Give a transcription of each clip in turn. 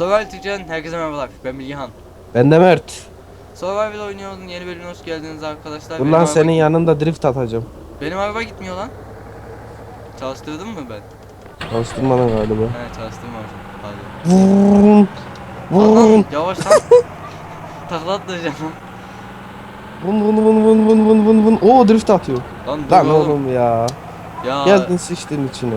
Survival Türkçe'den herkese merhabalar. Ben Bilgehan. Ben de Mert. Survival oynuyoruz. Yeni bölümüne hoş geldiniz arkadaşlar. Dur Benim lan araba- senin yanında drift atacağım. Benim araba gitmiyor lan. Çalıştırdın mı ben? Çalıştırmadın galiba. He çalıştırmamışım. Pardon. Vurun. Vurun. Lan yavaş lan. Takla attıracağım lan. Vun vun vun vun vun vun vun vun. Oo drift atıyor. Lan dur Lan oğlum. oğlum ya. Ya Geldin sıçtın içine.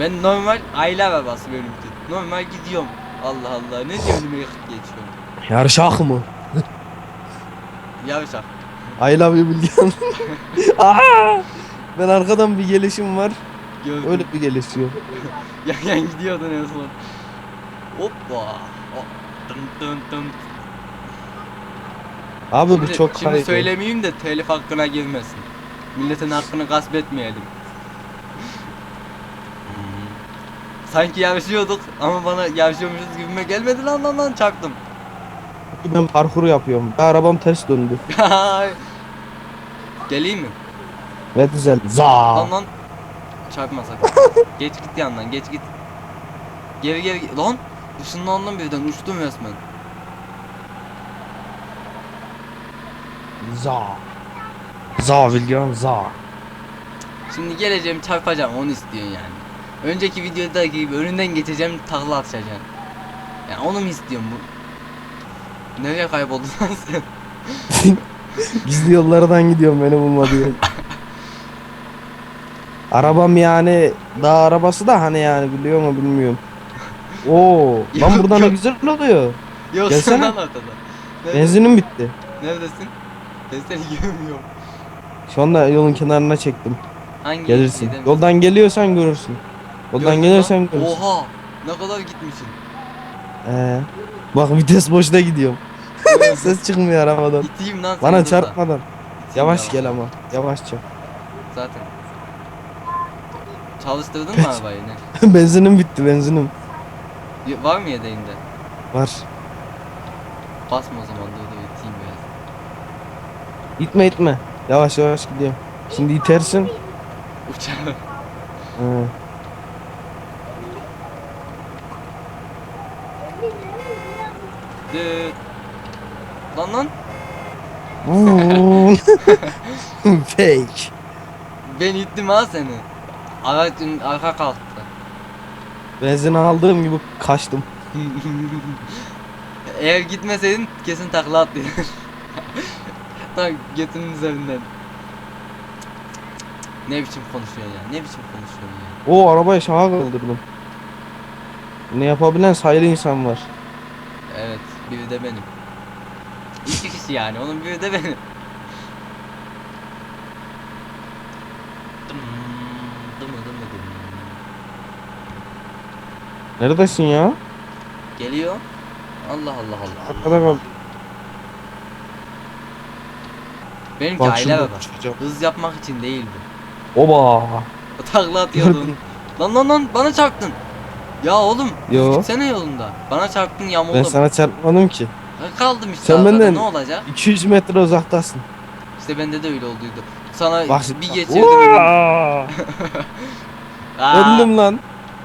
ben normal aile arabası benimki. Normal gidiyorum. Allah Allah ne diyor önüme yakıp geçiyorum. Yarışak mı? Yavaş al. I love you Bilgehan. Aa! Ben arkadan bir gelişim var. Gördüm. Öyle bir gelişiyor. Yan gidiyordun en son. Hoppa. Hop. Dın dın dın. Abi bu Şimdi, çok şimdi kaydı. söylemeyeyim de telif hakkına girmesin. Milletin hakkını gasp etmeyelim. Hmm. Sanki yarışıyorduk ama bana yarışıyormuşuz gibime gelmedi lan lan lan çarptım. Ben parkur yapıyorum. Arabam ters döndü. Geleyim mi? Ve güzel. Za. Lan lan. Çarpma sakın. geç git yandan geç git. Geri geri lan. Işınlandım birden uçtum resmen. Za. Za Bilgehan za. Şimdi geleceğim çarpacağım onu istiyorsun yani. Önceki videodaki gibi önünden geçeceğim takla atacaksın. Yani onu mu istiyorsun bu? Nereye kayboldun sen? Gizli yollardan gidiyorum beni bulma diye. Arabam yani dağ arabası da hani yani biliyor mu bilmiyorum. Oo, lan Yok, buradan ne yok. güzel oluyor. Yok Gelsene. sen ortada. Nerede- Benzinim bitti. Neredesin? Ben seni görmüyorum. Şu anda yolun kenarına çektim. Hangi Gelirsin. şeyden- Yoldan geliyorsan görürsün. Yoldan Gördün gelirsen görürsün. Oha! Ne kadar gitmişsin. Ee, bak vites boşta gidiyorum. Ses çıkmıyor arabadan. İteyim lan Bana çarpmadan. İteyim Yavaş ya. gel ama. Yavaşça. Zaten. Çalıştırdın mı arabayı ne? benzinim bitti benzinim. Y- Var mı yedeğinde? Var. Basma o zaman dur dur iteyim biraz. İtme itme. Yavaş yavaş gidiyorum. Şimdi itersin. Uçağı. He. Düt. Lan lan. Vuuu. Fake. Ben ittim ha seni. Aracın arka kalktı. Benzin aldığım gibi kaçtım. Eğer gitmeseydin kesin takla attıydın. Tam götünün üzerinden. Ne biçim konuşuyorsun ya? Ne biçim konuşuyorsun ya? O arabayı şaha kaldırdım. Bunu yapabilen sayılı insan var. Evet, biri de benim. İki kişi yani, onun biri de benim. Neredesin ya? Geliyor. Allah Allah Allah. Arkada kal. Benimki Bak aile uçacağım. Hız yapmak için değil bu. Oba. Takla atıyordun. lan lan lan bana çarptın. Ya oğlum Yo. gitsene yolunda. Bana çarptın yamuldum. Ben sana çarpmadım ki. Kaldım işte Sen benden- ne olacak? 200 metre uzaktasın. İşte bende de öyle olduydu. Sana Bak bir geçirdim. Aa, Döndüm lan.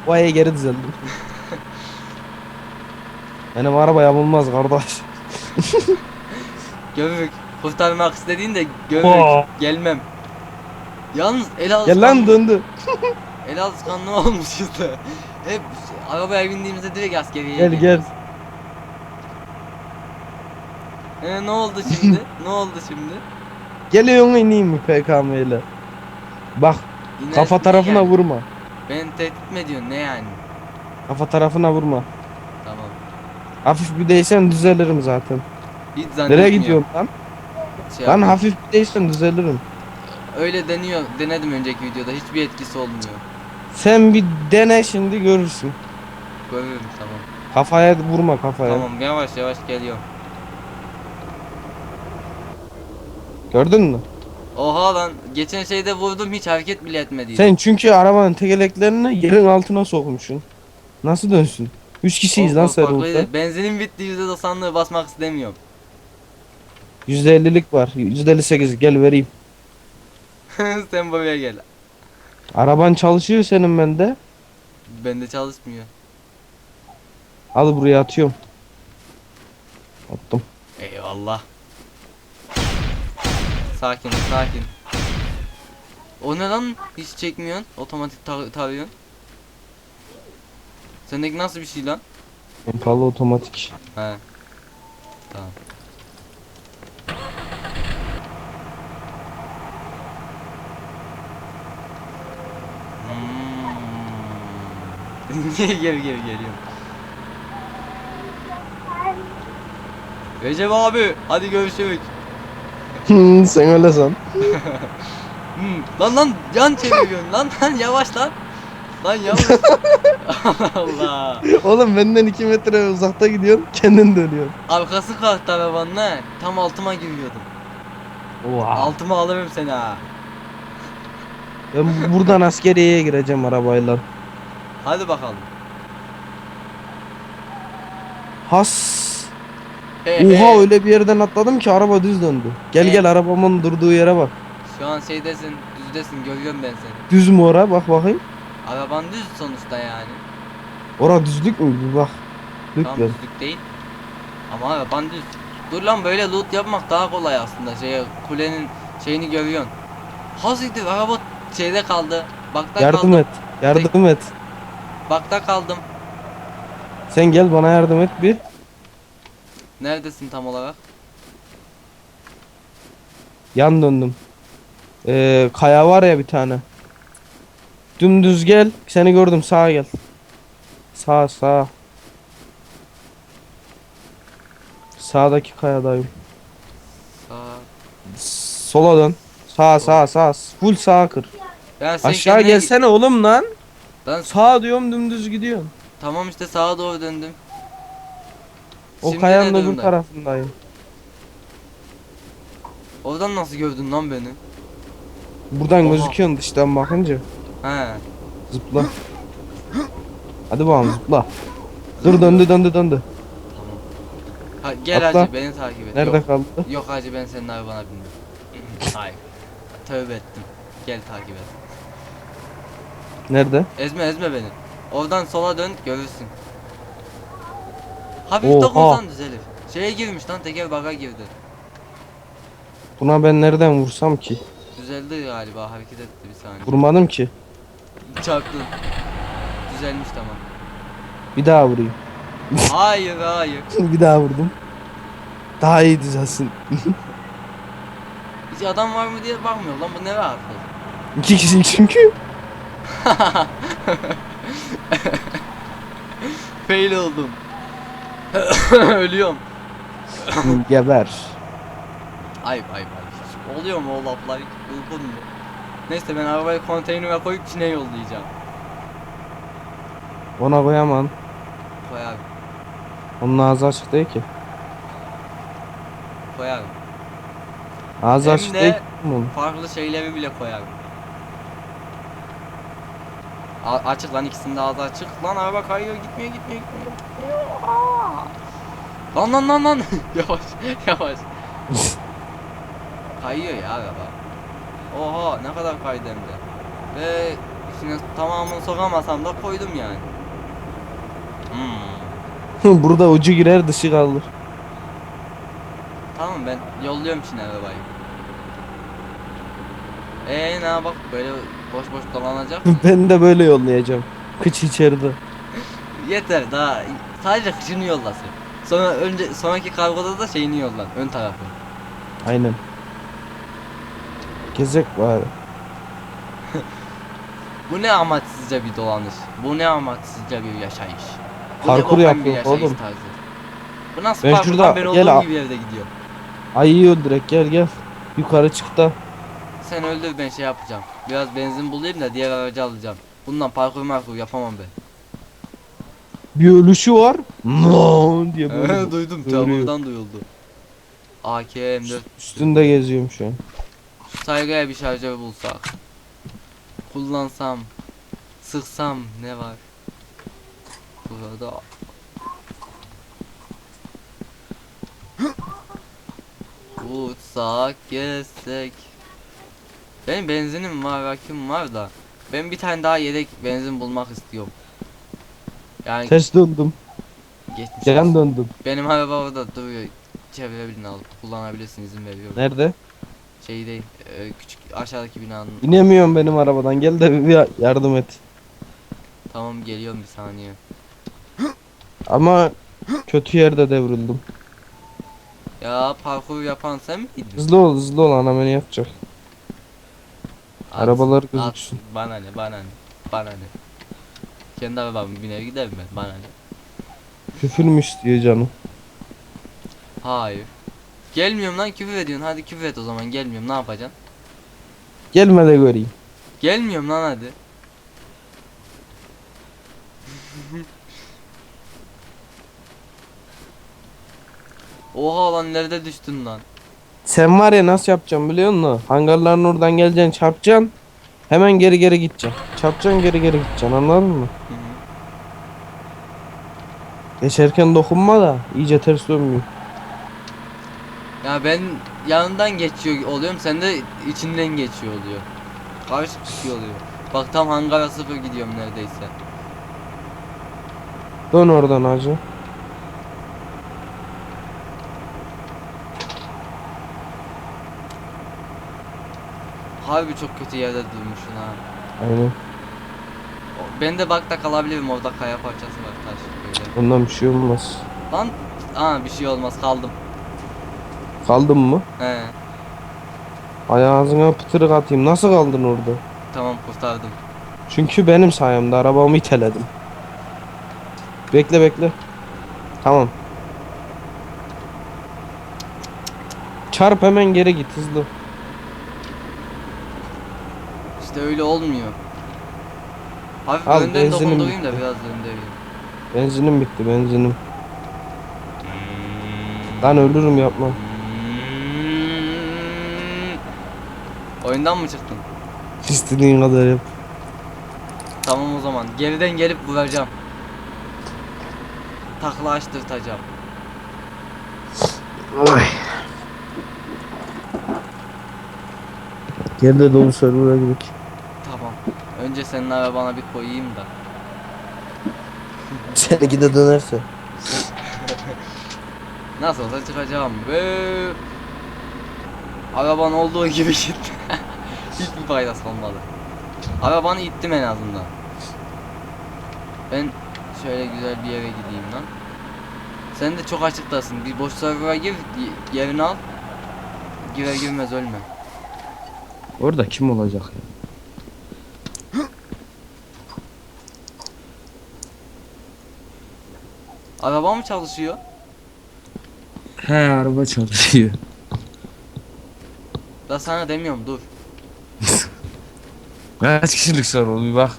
Vay geri düzeldim. Benim araba yapılmaz kardeş. Gömük. Kurtarmak istediğinde gömük. Aa. Gelmem. Yalnız el Gel lan döndü. El alışkanlığı olmuş işte. Hep arabaya bindiğimizde direkt askeriye Gel, geliyoruz. Ee, ne oldu şimdi? ne oldu şimdi? Geliyorsun ineyim mi PKM ile? Bak İnersin kafa tarafına yani? vurma. Beni tehdit mi ediyorsun ne yani? Kafa tarafına vurma. Tamam. Hafif bir değsen düzelirim zaten. Hiç zannetmiyorum. Nereye gidiyorsun lan? Şey Lan hafif bir değsen düzelirim. Öyle deniyor. Denedim önceki videoda. Hiçbir etkisi olmuyor. Sen bir dene şimdi görürsün. Görürüm tamam. Kafaya vurma kafaya. Tamam yavaş yavaş geliyorum. Gördün mü? Oha lan geçen şeyde vurdum hiç hareket bile etmedi. Sen çünkü arabanın tekerleklerini yerin altına sokmuşsun. Nasıl dönsün? Üç kişiyiz lan serverda. Benzinin bitti %90'lığı basmak istemiyorum. %50'lik var. %58 gel vereyim. Sen buraya gel. Araban çalışıyor senin bende. Bende çalışmıyor. Al buraya atıyorum. Attım. Eyvallah. Sakin sakin. O ne lan? Hiç çekmiyorsun. Otomatik tar tarıyorsun. Sendeki nasıl bir şey lan? Pompalı otomatik. He. Tamam. Hmm. Niye geri geri geliyorum? Recep abi hadi görüşürüz. Sen öyle san. Hmm. Lan lan yan çeviriyorsun lan lan yavaş lan. Lan yavaş. Allah. Oğlum benden 2 metre uzakta gidiyorsun kendin dönüyorsun. Arkası kalktı arabanın ha. Tam altıma giriyordum. Oha. Altıma alırım seni ha. Ben buradan askeriyeye gireceğim arabayla. Hadi bakalım. Has. He Oha he. öyle bir yerden atladım ki araba düz döndü. Gel He. gel arabamın durduğu yere bak. Şu an şeydesin, düzdesin, görüyorum ben seni. Düz mü ora bak bakayım. Araban düz sonuçta yani. Ora düzlük mü? Bir bak. Tam Lütfen. düzlük değil. Ama araban düz. Dur lan böyle loot yapmak daha kolay aslında. Şey kulenin şeyini görüyorsun. Hazırdır araba şeyde kaldı. Bakta Yardım kaldım. et. Yardım et. Bakta kaldım. Sen gel bana yardım et bir. Neredesin tam olarak? Yan döndüm. Ee, kaya var ya bir tane. Dümdüz gel. Seni gördüm sağa gel. Sağ sağ. Sağdaki kayadayım. Sağ. Sola dön. Sağ sağ sağ. Full sağa kır. Ya sen Aşağı kendine- gelsene oğlum lan. Lan Sağ diyorum dümdüz gidiyorsun. tamam işte sağa doğru döndüm. O Şimdi kayanın ne öbür durumda? tarafındayım. Oradan nasıl gördün lan beni? Buradan Oha. gözüküyorsun dıştan bakınca. He. Zıpla. Hadi bakalım zıpla. Dur döndü döndü döndü. Tamam. Ha, gel Atla. hacı beni takip et. Nerede Yok, kaldı? yok hacı ben senin arabana bindim. Hayır. Tövbe ettim. Gel takip et. Nerede? Ezme ezme beni. Oradan sola dön görürsün. Hafif Oha. dokunsan düzelir. Şeye girmiş lan teker baga girdi. Buna ben nereden vursam ki? Düzeldi galiba hareket etti bir saniye. Vurmadım ki. Çarptın. Düzelmiş tamam. Bir daha vurayım. Hayır hayır. bir daha vurdum. Daha iyi düzelsin. Hiç adam var mı diye bakmıyor lan bu ne rahatlık. İki kişi çünkü. Fail oldum. Ölüyorum. Geber. Ayıp ayıp ayıp. Oluyor mu o laflar? Uygun mu? Neyse ben arabayı konteynere koyup Çin'e yollayacağım. Ona koyamam. Koyarım. Onun ağzı açık değil ki. Koyarım. Ağzı Hem açık de- değil ki oğlum. Farklı şeyleri bile koyarım. A açık lan ikisinde ağzı açık. Lan araba kayıyor gitmiyor gitmiyor gitmiyor. Lan lan lan lan. yavaş yavaş. kayıyor ya araba. Oha ne kadar kaydı hem de. Ve içine tamamını sokamasam da koydum yani. Hmm. Burada ucu girer dışı kalır. Tamam ben yolluyorum Çin'e arabayı. Eee ne bak böyle boş boş dolanacak. ben de böyle yollayacağım. Kıç içeride. Yeter daha sadece kışını yollasın. Sonra önce sonraki kargoda da şeyini yollan ön tarafı. Aynen. Gezek var. Bu ne amaçsızca bir dolanış. Bu ne amaçsızca bir yaşayış. Bu Parkur yapıyor oğlum. tarzı. Bu nasıl Ben parkur şurada- ben gel olduğum a- gibi evde gidiyor. Ayıyı öldürek gel gel. Yukarı çık da. Sen öldür ben şey yapacağım. Biraz benzin bulayım da diğer aracı alacağım. Bundan parkur markur yapamam ben. Bir ölüşü var. No diye böyle. Evet duydum çamurdan duyuldu. AKM4 Üstünde geziyorum şu an. saygıya bir şarjör bulsak. Kullansam. Sıksam ne var? Burada Uçsak gezsek Benim benzinim var rakım var da Ben bir tane daha yedek benzin bulmak istiyorum Yani Ters döndüm. Geçmiş olsun. döndüm. Benim araba orada duruyor. Çevirebilin alıp kullanabilirsin izin veriyorum. Nerede? Şey değil, e, küçük aşağıdaki binanın. İnemiyorum benim arabadan. Gel de bir- bir yardım et. Tamam geliyorum bir saniye. Ama kötü yerde devrildim. Ya parkur yapan sen miydin? Hızlı ol hızlı ol ana beni yapacak. Arabalar gözüksün. Bana ne bana ne bana ne. Kendi arabamı biner giderim ben bana ne. Küfürmüş diyor canım. Hayır. Gelmiyorum lan küfür ediyorsun hadi küfür et o zaman gelmiyorum ne yapacaksın? Gelme de göreyim. Gelmiyorum lan hadi. Oha lan nerede düştün lan? Sen var ya nasıl yapacağım biliyor musun? Hangarların oradan geleceksin çarpacaksın. Hemen geri geri gideceksin. Çarpacaksın geri geri gideceksin anladın mı? Hı hı. Geçerken dokunma da iyice ters dönmüyor. Ya ben yanından geçiyor oluyorum sen de içinden geçiyor oluyor. Karışık bir şey oluyor. Bak tam hangara sıfır gidiyorum neredeyse. Dön oradan hacı. Harbi çok kötü yerde durmuşsun ha. Aynen. Ben de bakta kalabilirim orada kaya parçası var taş böyle. Ondan bir şey olmaz. Lan aa bir şey olmaz kaldım. Kaldın mı? He Ayağına pıtırık atayım. Nasıl kaldın orada? tamam kurtardım. Çünkü benim sayemde arabamı iteledim. Bekle bekle. Tamam. Çarp hemen geri git hızlı. İşte öyle olmuyor. Hafif Al, önden benzinim dokundurayım da bitti. biraz döndüreyim. Benzinim bitti benzinim. Lan ölürüm yapma. Oyundan mı çıktın? İstediğin kadar yap. Tamam o zaman. Geriden gelip vuracağım. Takla açtırtacağım. Geride dolu server'a gidelim. Önce senin arabana bir koyayım da. Seninki de dönerse. Nasıl olsa çıkacağım. Ve araban olduğu gibi gitti. Hiçbir faydası olmadı. Arabanı ittim en azından. Ben şöyle güzel bir yere gideyim lan. Sen de çok açıktasın. Bir boş server'a gir, yerini al. Girer girmez ölme. Orada kim olacak ya? Araba mı çalışıyor? He araba çalışıyor. Da sana demiyorum dur. Kaç kişilik sorun bir bak.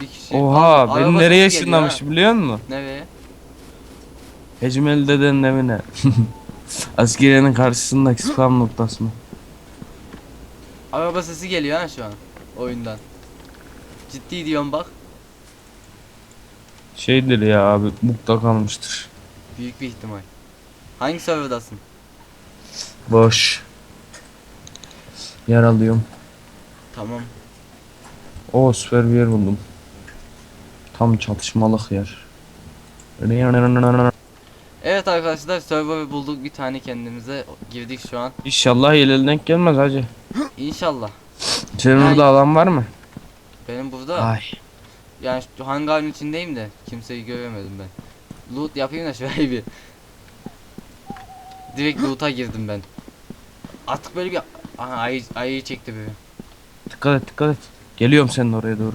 Bir kişi. Oha araba nereye ışınlamış biliyor musun? Nereye? Hecmeli dedenin evine. Askeriyenin karşısındaki spam noktasına. Araba sesi geliyor ha şu an oyundan. Ciddi diyorum bak. Şeydir ya abi bukta kalmıştır. Büyük bir ihtimal. Hangi serverdasın? Boş. Yer alıyorum. Tamam. O süper bir yer buldum. Tam çatışmalık yer. Evet arkadaşlar server bulduk bir tane kendimize girdik şu an. İnşallah el denk gelmez hacı. İnşallah. Senin Yani- orada alan var mı? Benim burada Ay. Yani şu hangarın içindeyim de kimseyi göremedim ben. Loot yapayım da şöyle bir. Direkt loot'a girdim ben. Artık böyle bir Aha ayı, ayıyı çekti biri. Dikkat et dikkat et. Geliyorum senin oraya doğru.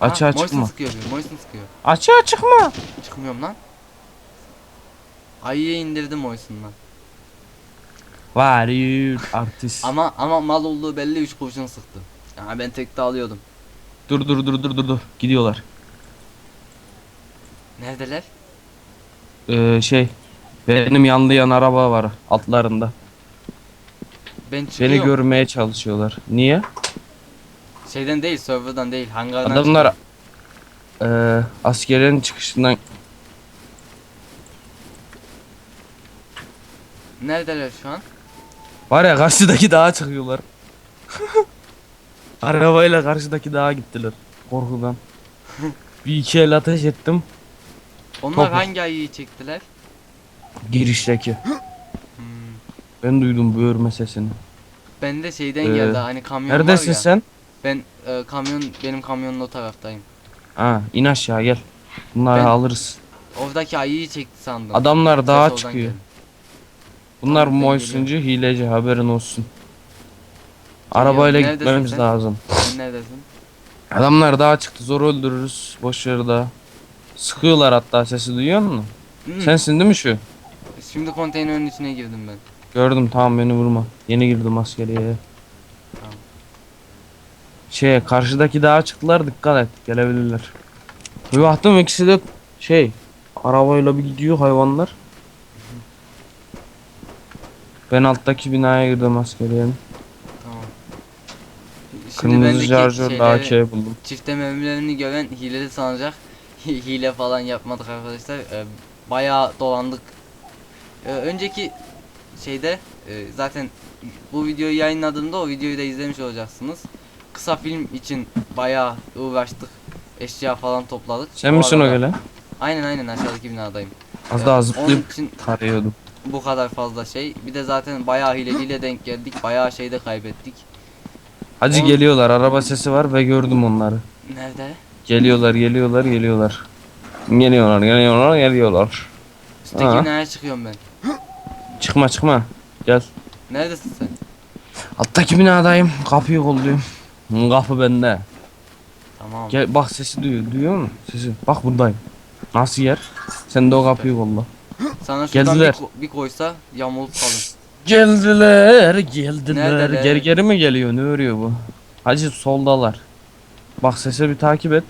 Açığa Ha, Moisin çıkma. sıkıyor biri, Moisin sıkıyor. Açığa çıkma. Çıkmıyorum lan. Ayıyı indirdim Moisin'dan. Var artist. Ama ama mal olduğu belli 3 kurşun sıktı. Yani ben tekte alıyordum. Dur dur dur dur dur dur. Gidiyorlar. Neredeler? Ee, şey. Benim yanlayan araba var altlarında. Ben çıkıyorum. Beni görmeye çalışıyorlar. Niye? Şeyden değil, serverdan değil, hangardan Adamlar eee askerin çıkışından. Neredeler şu an? var ya karşıdaki dağa çıkıyorlar. Arabayla karşıdaki dağa gittiler. Korkudan. Bir iki el ateş ettim. Onlar Topuk. hangi ayıyı çektiler? Girişteki. Hmm. Ben duydum böğürme sesini. Ben de şeyden Ee, geldi hani kamyon var Neredesin ya. sen? Ben e, kamyon benim kamyonun o taraftayım. Ha in aşağı gel. Bunları Ben- alırız. Oradaki ayıyı çekti sandım. Adamlar dağa çıkıyor. Bunlar Tamam, moysuncu hileci haberin olsun. Geliyorum. Arabayla Neredesin gitmemiz sen? lazım. Sen neredesin? Adamlar dağa çıktı zor öldürürüz. Boş ver daha. Sıkıyorlar hatta sesi duyuyor musun? Hmm. Sensin değil mi şu? Şimdi konteynerin içine girdim ben. Gördüm tamam beni vurma. Yeni girdim askeriye. Tamam. Şey karşıdaki dağa çıktılar dikkat et gelebilirler. Bir baktım ikisi de şey arabayla bir gidiyor hayvanlar. Ben alttaki binaya girdim askeriyenin. Şimdi Kırmızı bendeki şarjörle şeyleri- AK buldum. Çifte mermilerini gören hileli sanacak. Hile falan yapmadık arkadaşlar. Ee, bayağı dolandık. Ee, önceki şeyde e, zaten bu videoyu yayınladığımda o videoyu da izlemiş olacaksınız. Kısa film için bayağı uğraştık. Eşya falan topladık. Sen Bu misin o arada- gelen? Aynen aynen aşağıdaki binadayım. Az Ee, daha Onun zıplayıp için tarıyordum. bu kadar fazla şey. Bir de zaten bayağı hileliyle denk geldik. Bayağı şeyde kaybettik. Hacı Oğlum- geliyorlar araba sesi var ve gördüm onları. Nerede? Geliyorlar geliyorlar geliyorlar. Geliyorlar geliyorlar geliyorlar. Üstteki Ha. binaya çıkıyorum ben. Çıkma çıkma. Gel. Neredesin sen? Alttaki binadayım. Kapıyı kolluyorum. Hı, Kapı bende. Tamam. Gel bak sesi duyuyor. Duyuyor musun? Sesi. Bak buradayım. Nasıl yer? Sen de o kapıyı kolla. Sana şuradan bir, Geldiler. ko- bir koysa yamulup kalın. Geldiler, geldiler. Neredeler? Geri geri mi geliyor? Ne örüyor bu? Hacı soldalar. Bak sese bir takip et.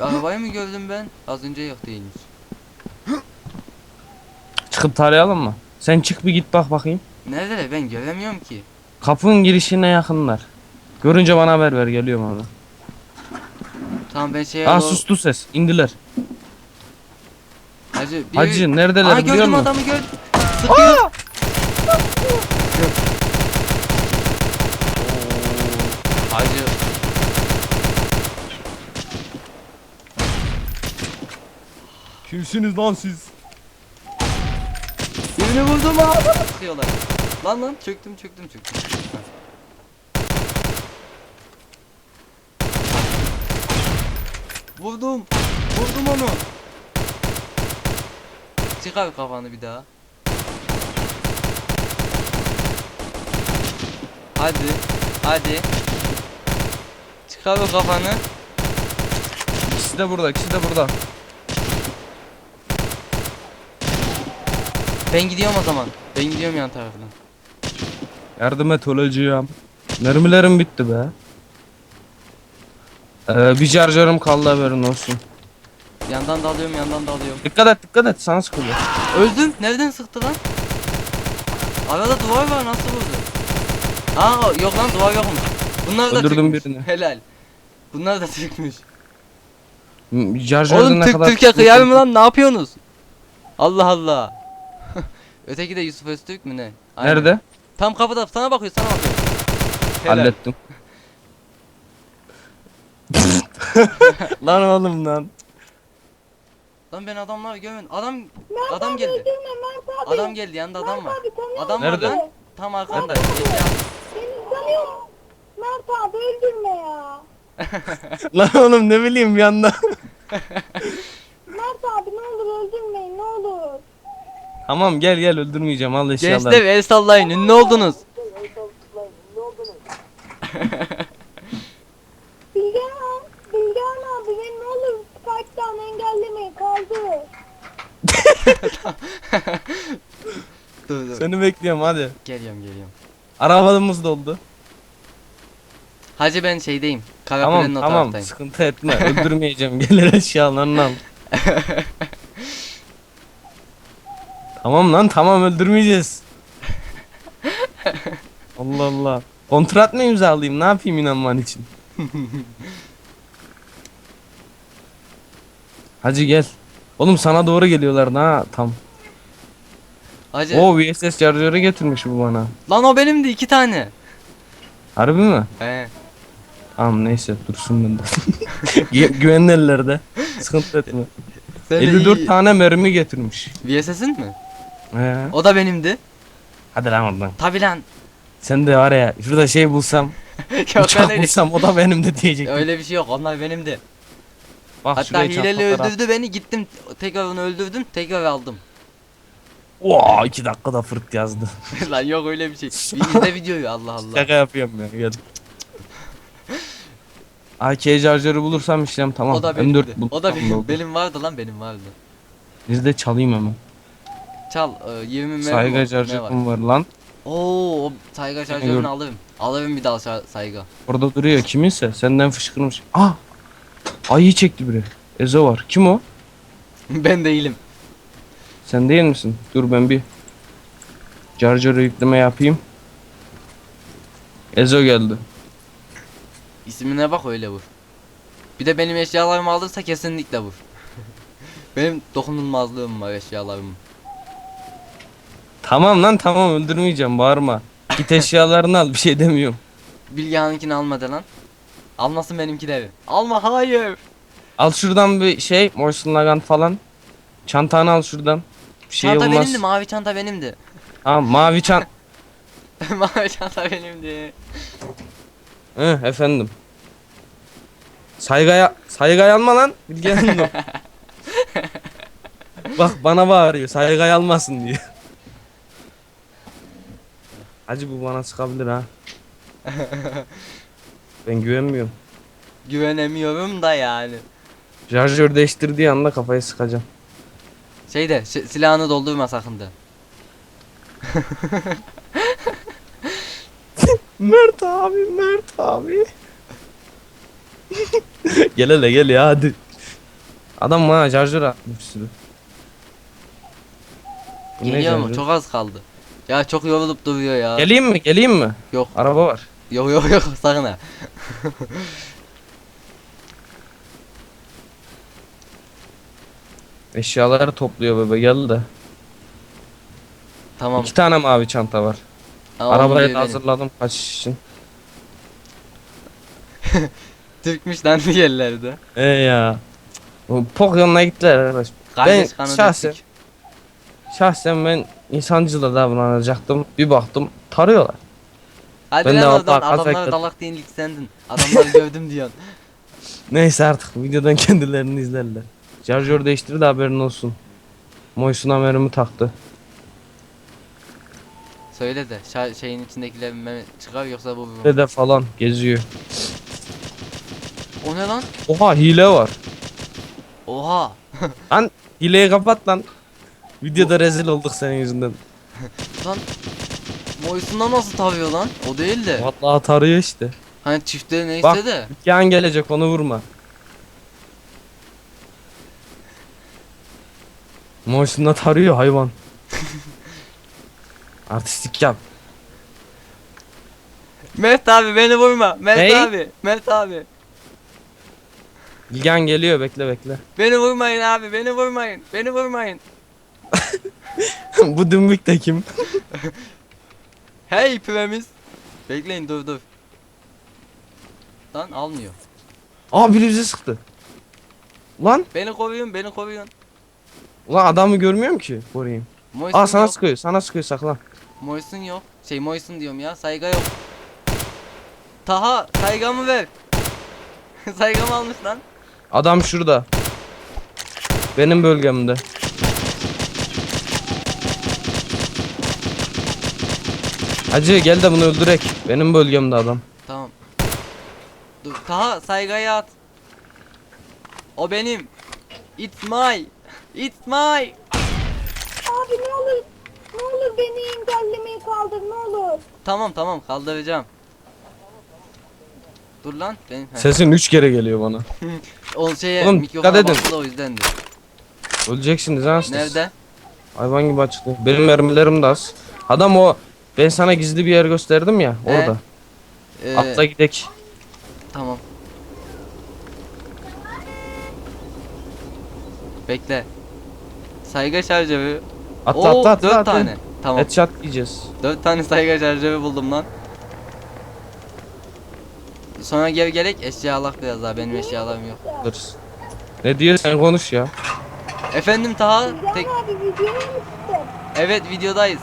Arabayı mı gördüm ben? Az önce yok değilmiş. Çıkıp tarayalım mı? Sen çık bir git bak bakayım. Neredeler ben göremiyorum ki. Kapının girişine yakınlar. Görünce bana haber ver geliyorum abi. Tamam ben şeye Aa doğru- sustu ses. indiler. Hacı, bir... Hacı neredeler Aa biliyor gördüm musun? adamı gördüm. Sıkıyor. Oo, Hacı. Kimsiniz lan siz? Birini vurdum abi. Sıkıyorlar. Lan lan çöktüm çöktüm çöktüm. Vurdum. Vurdum onu. Çıkar kafanı bir daha. Hadi. Hadi. Çıkar o kafanı. İkisi de burada, ikisi de burada. Ben gidiyorum o zaman. Ben gidiyorum yan tarafına. Yardım et öleceğim. Mermilerim bitti be. Ee, bir şarjörüm kaldı haberin olsun. Yandan da alıyorum yandan da alıyorum. Dikkat et dikkat et sana sıkılıyor. Öldüm. Nereden sıktı lan? Arada duvar var nasıl vurdu? Aa yok lan duvar yokmuş. Bunlar da Öldürdüm Türkmüş. birini. Helal. Bunlar da Türkmüş. M- Şarjörde Oğlum ne Türk kadar... Türkiye kıyar mı lan ne yapıyorsunuz? Allah Allah. Öteki de Yusuf Öztürk mü ne? Aynen. Nerede? Tam kapıda sana bakıyor sana bakıyor. Helal. Hallettim. lan oğlum lan. Lan ben adamları görmedim. Adam adam geldi. Mert abi. Adam geldi yanında adam var. Adam var Nerede? lan. Tam arkanda. Seni tanıyorum. Mert abi öldürme ya. lan oğlum ne bileyim bir anda. Mert abi ne olur öldürmeyin ne olur. tamam gel gel öldürmeyeceğim al eşyaları. Gençler el sallayın. Ünlü oldunuz. Bilgehan, Bilgehan abi beni ne olur Skype'dan engellemeyin kaldı. dur dur. Seni bekliyorum hadi. Geliyorum geliyorum. Arabamız doldu. Hacı ben şeydeyim. Karakule'nin Tamam o tamam taraftayım. sıkıntı etme öldürmeyeceğim gelir eşyalarını al. tamam lan tamam öldürmeyeceğiz. Allah Allah. Kontrat mı imzalayayım ne yapayım inanman için? Hacı gel. Oğlum sana doğru geliyorlar ha tam. Hacı. O VSS şarjörü getirmiş bu bana. Lan o benimdi iki tane. Harbi mi? He. Tamam neyse dursun bende. Gü- Güvenli ellerde. Sıkıntı etme. Sen de 54 iyi- tane mermi getirmiş. VSS'in mi? He. O da benimdi. Hadi lan oradan. Tabi lan. Sen de var ya şurada şey bulsam, Yok uçak öyle, bulsam o da benim de diyecek. öyle bir şey yok. Onlar benimdi. Bak Hatta hileli öldürdü beni. Gittim tekrar onu öldürdüm. Tekrar aldım. Oo 2 dakikada fırt yazdı. lan yok öyle bir şey. Bir izle videoyu Allah Allah. Şaka yapıyorum ya. Gel. AK şarjörü bulursam işlem tamam. O da M4 benimdi. bul- O da benim. Benim vardı lan benim vardı. Biz de çalayım hemen. Çal. E, 20 mermi Sayga var, ne var? şarjörüm var lan. Oo, o sayga şarjörünü gördüm. alırım. Alırım bir daha şar- sayga. Orada duruyor kiminse senden fışkırmış. Ah! Ayı çekti biri. Ezo var. Kim o? ben değilim. Sen değil misin? Dur ben bir Charger'ı yükleme yapayım. Ezo geldi. İsmine bak öyle vur. Bir de benim eşyalarımı alırsa kesinlikle vur. benim dokunulmazlığım var eşyalarım. Tamam lan tamam öldürmeyeceğim bağırma. Git eşyalarını al bir şey demiyorum. Bilgehan'ınkini almadı lan. Almasın benimkileri. Alma hayır. Al şuradan bir şey Morrison Lagan falan. Çantanı al şuradan. Şey çanta olmaz. benimdi mavi çanta benimdi. Tamam mavi çant. mavi çanta benimdi. Hı efendim. Saygaya saygay alma lan. Hanım. Bak bana bağırıyor. Saygay almasın diye. Hacı bu bana sıkabilir ha. Ben güvenmiyorum. Güvenemiyorum da yani. Şarjör değiştirdiği anda kafayı sıkacağım. Şeyde silahını doldurma sakın da. Mert abi, Mert abi. gel hele gel ya hadi. Adam bana şarjör atmış bir sürü. Bu ne Geliyor mu? şarjör? Çok az kaldı. Ya çok yorulup duruyor ya. Geleyim mi? Geleyim mi? Yok. Araba var. Yok yok yok sakın ha. Eşyaları topluyor bebe gel de. Tamam. İki tane mavi çanta var. Ama onun Arabayı da hazırladım kaçış için. Türkmüş lan diğerleri E ya. Pokyon'la gittiler arkadaş. Kardeş Ben şahsen- döktük. Şahsen ben insancıl davranacaktım. Bir baktım tarıyorlar. Hadi Ben de oradan adamlara dalak ilk sendin. Adamları gördüm diyorsun. Neyse artık videodan kendilerini izlerler. Şarjör değiştirdi haberin olsun. Moysun amerimi taktı. Söyle de şa- şeyin içindekiler mi çıkar yoksa bu bu. Dede falan geziyor. O ne lan? Oha hile var. Oha. Lan hileyi kapat lan. Videoda rezil olduk senin yüzünden. Lan Moysun'dan nasıl tarıyor lan? O değil de. Vallahi tarıyor işte. Hani çiftleri neyse Bak. de. Yan gelecek onu vurma. Moysun'da tarıyor hayvan. Artistik yap. Mert abi beni vurma. Mert Ney? abi. Mert abi. Bilgen geliyor bekle bekle. Beni vurmayın abi. Beni vurmayın. Beni vurmayın. Bu dümbük de kim? Hey premiz. Bekleyin dur dur. Lan almıyor. Aa biri sıktı. Lan, Beni koruyun, beni koruyun. Ulan adamı görmüyorum ki. Koruyayım. Moisun Aa sana yok. sıkıyor, sana sıkıyor saklan. Moisun yok. Şey Moisun diyorum ya. Sayga yok. Taha saygamı ver. saygamı almış lan. Adam şurada. Benim bölgemde. Hacı gel de bunu öldürek. Benim bölgemde adam. Tamam. Dur Taha saygayı at. O benim. It's my. It's my. Abi ne olur ne olur beni engellemeyi kaldır ne olur. Tamam tamam kaldıracağım. Dur lan benim. Sesin 3 kere geliyor bana. O şeye Oğlum, mikrofona dikkat edin. bastı da o yüzdendir. Öleceksiniz ha siz. Nerede? Hayvan gibi açıklıyor. Benim mermilerim de az. Adam o ben sana gizli bir yer gösterdim ya He. orada. Ee, Atla gidek. Tamam. Bekle. Saygı şarjörü. Atla Oo, atla atla. dört atla. tane. Tamam. Headshot yiyeceğiz. Dört tane saygı şarjörü buldum lan. Sonra geri gerek eşya alak biraz daha benim eşyalarım yok. Alırız. Ne diyor sen konuş ya. Efendim Taha? Tek... Evet videodayız.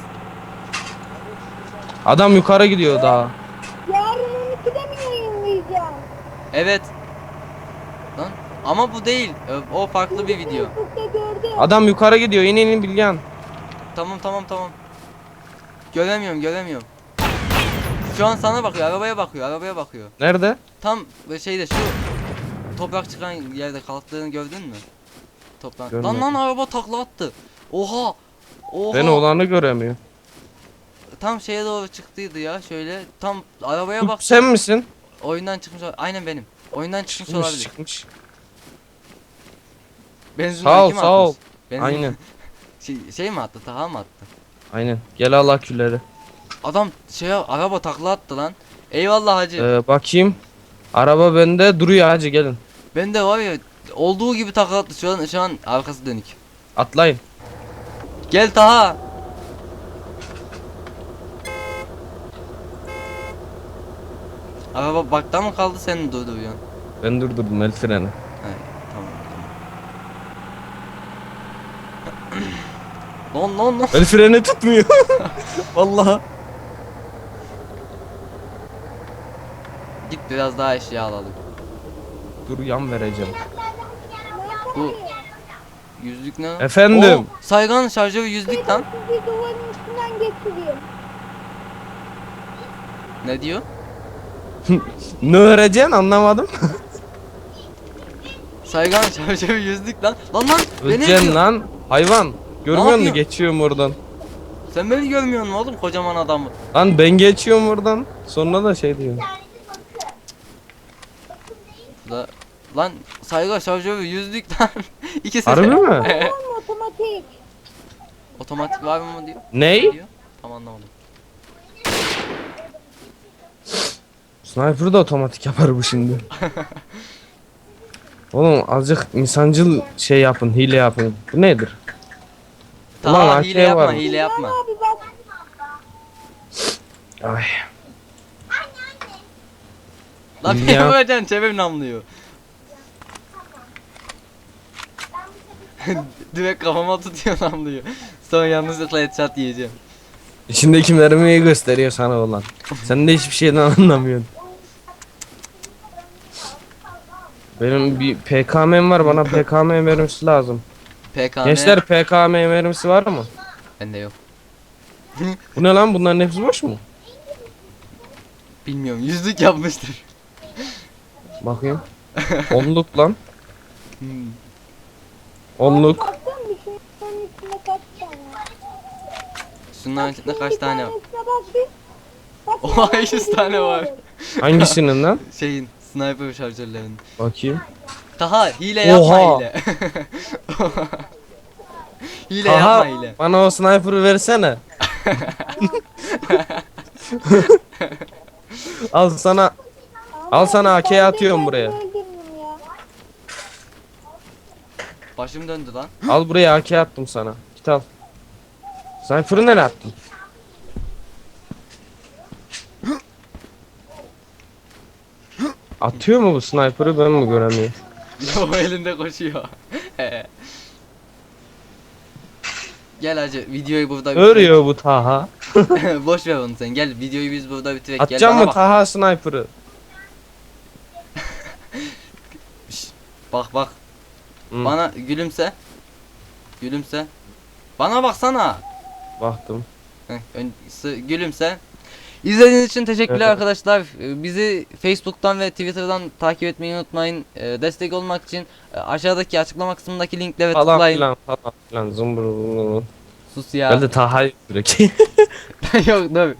Adam yukarı gidiyor daha. Yarın 12'de mi yayınlayacağım? Evet. Lan ama bu değil. Ö- O farklı bir video. Adam yukarı gidiyor. İn in in Bilgehan. Tamam tamam tamam. Göremiyorum göremiyorum. Şu an sana bakıyor, arabaya bakıyor, arabaya bakıyor. Nerede? Tam böyle şeyde şu toprak çıkan yerde kalktığını gördün mü? Toprak. Lan Görmedim. lan araba takla attı. Oha. Oha. Ben oğlanı göremiyor. Tam şeye doğru çıktıydı ya şöyle. Tam arabaya bak. sen misin? Oyundan çıkmış. Aynen benim. Oyundan çıkmış, Çıkmış olabilir. çıkmış. Benzin Sağ ol kim sağ ol. Benzin- Aynen. Şey, şey mi attı? Taha mı attı? Aynen. Gel al aküleri. Adam şey araba takla attı lan. Eyvallah hacı. Ee, bakayım. Araba bende duruyor hacı gelin. Ben de var ya olduğu gibi takla attı. Şu an şu an arkası dönük. Atlayın. Gel Taha. Araba bakta mı kaldı sen mi durduruyorsun? Ben durdurdum el freni. He tamam tamam. Lan lan lan. El freni tutmuyor. Vallahi. Git biraz daha eşya alalım. Dur yan vereceğim. Bu yüzlük ne? lan? Efendim? Oo, Saygan şarjörü yüzlük lan. Sizi duvarın üstünden geçireyim. Ne diyor? Ne öğreceksin anlamadım. Saygan şarjörü yüzlük lan. Lan lan Öleceksin lan. Hayvan. Görmüyor musun yapıyorsun? geçiyorum oradan. Sen beni görmüyor musun oğlum kocaman adamı? Lan ben geçiyorum oradan. Sonra da şey diyor. La, lan Saygan şarjörü yüzlük lan. İkisi Harbi mi? Var mı otomatik? Otomatik var mı diyor? Ney? Ne diyor? Tam anlamadım. Sniper da otomatik yapar bu şimdi. Oğlum azıcık insancıl şey yapın, hile yapın. Bu nedir? Ulan Tamam AK hile yapma var. hile yapma. Bilgehan abi bak. Ay. Lan Ya. beni vuracaksın çevir namluyor. Direkt kafama tutuyor namluyor. Sonra yanlışlıkla headshot yiyeceğim. İçindeki mermiyi gösteriyor sana olan. Sen de hiçbir şeyden anlamıyorsun. Benim bir PKM'm var bana PKM mermisi lazım. PKM. Gençler PKM mermisi var mı? Bende yok. Bu ne lan bunların hepsi boş mu? Bilmiyorum yüzlük yapmıştır. Bakayım. Onluk lan. Hmm. Onluk. Şunun üstünde kaç tane? Şunların içinde kaç tane var? bir. Oha, ben 100 de tane var. Hangisinin lan? Şeyin sniper şarjörlerinin. Bakayım. Taha hile yapma Oha. hile. hile Aha yapma hile. bana o sniper'ı versene. Al sana Al sana AK atıyorum buraya. Başım döndü lan. al buraya AK attım sana. Git al. Sniper'ı nereye attın? Atıyor mu bu sniper'ı ben mi göremiyorum? o elinde koşuyor. Gel hacı videoyu burada. Örüyor bu Taha. Boş ver onu sen gel videoyu biz burada bitirek. Gel Atacağım bana mı bak. Taha sniper'ı? Bak bak. Hı. Bana gülümse. Gülümse. Bana baksana. Baktım. Heh, ön- sı- gülümse. İzlediğiniz için teşekkürler Evet. arkadaşlar. Ee, Bizi Facebook'tan ve Twitter'dan takip etmeyi unutmayın. Ee, Destek olmak için e, aşağıdaki açıklama kısmındaki linklere Falan tıklayın. filan falan filan zımbır zımbır. Sus ya. Ben de Taha'yı direkt. Yok dur.